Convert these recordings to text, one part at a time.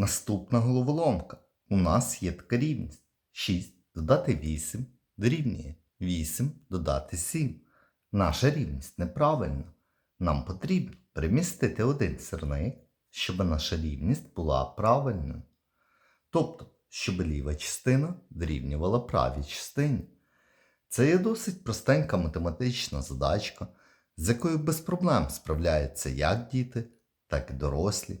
Наступна головоломка. У нас є така рівність. 6 додати 8 дорівнює 8 додати 7. Наша рівність неправильна. Нам потрібно перемістити один сірник, щоб наша рівність була правильною. Тобто, щоб ліва частина дорівнювала правій частині. Це є досить простенька математична задачка, з якою без проблем справляються як діти, так і дорослі.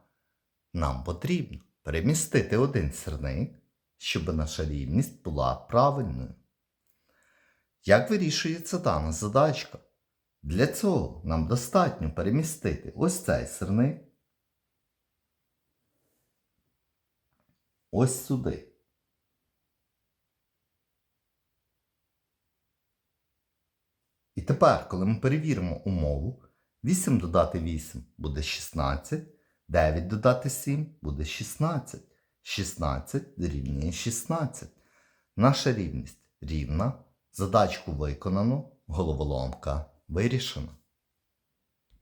Нам потрібно перемістити один сірник, щоб наша рівність була правильною. Як вирішується дана задачка? Для цього нам достатньо перемістити ось цей сирник ось сюди. І тепер, коли ми перевіримо умову, 8 додати 8 буде 16, 9 додати 7 буде 16. 16 дорівнює 16. Наша рівність рівна. Задачку виконано, головоломка вирішена.